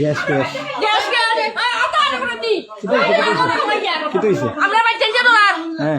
Gas gas gas gas আতার করে দি কি হইছে আমরা বাই চেঞ্জ দোলার হ্যাঁ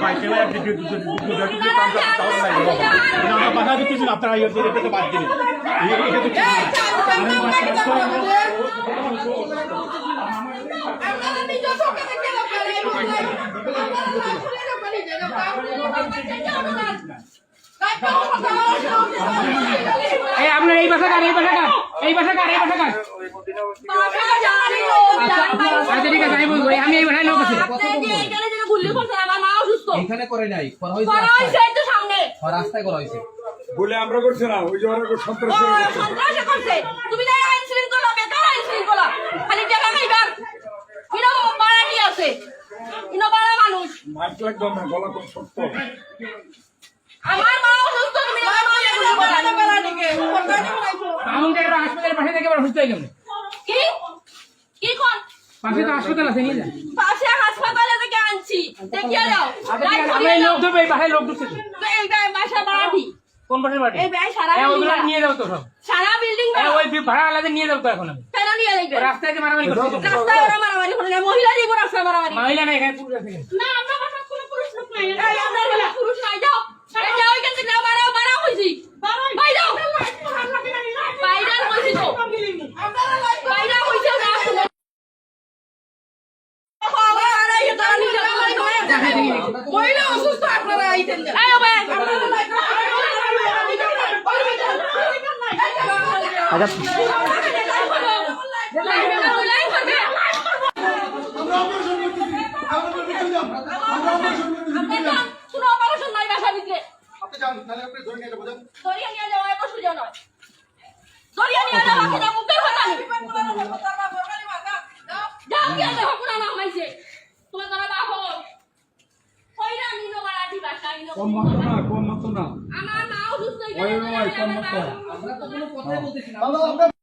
বাইকেলে একদিকে দুটো দুটো দুটো কাম করতে তাহলে লাগবে আমরা বাধা দিতেছি না, আপনারা বাদ দিলেন এই- এটা তো ঠিক না। এই আপনার এই বাসা কার এই বাসা কার? এই বাসা কার এই বাসা কার? আচ্ছা ঠিক আছে আমি বলব আমি এই বাসায় লোক আছে। এখানে করে নাই করা হয়েছে করা রাস্তায়। হয়েছে এই তো সামনে। আর রাস্তায় করা হয়েছে। বলে আমরা করছি না ওই যে ওরা সন্ত্রাসী করছে। সন্ত্রাসে করছে। তুমি তাই আইন শৃঙ্খলা বেকার আইন শৃঙ্খলা। খালি টাকা খাইবার। ইনো বাড়া নিয়ে আছে। ইনো বাড়া মানুষ। মাইক লাগবে না গলা খুব শক্ত। আমার মা অসুস্থ তুমি আমার মা এগুলো বলা আমন থেকে হাসপাতালের পাশে থেকে হয়ে গেল কি? কি কোন? পাশে তো হাসপাতাল আছে নিয়ে হাসপাতালে আনছি দেখিয়ে এই দাও। লোক ধরবো এই বাসায় লোক তো। তো বাসা বাড়াবি কোন বাসার বাড়ি এই আমি মারামারি এই এই কইছি ভাই যাও বাইরে কইছি তো বাইরে কইছি না শুনো মহিলা অসুস্থ আপনারা আইতেন আচ্ছা দরিয়া নিয়ে যাওয়া এক সুযোগ নয় দরিয়া নিয়ে যাওয়া মুখের কথা যাও গিয়ে দেখো কোন হয়েছে তোমার তারা কম মত না কম মত না। আমার মা অসুস্থ হয়ে ওই ওই কম মত আমরা তো কোনো কথাই বলতেছি না।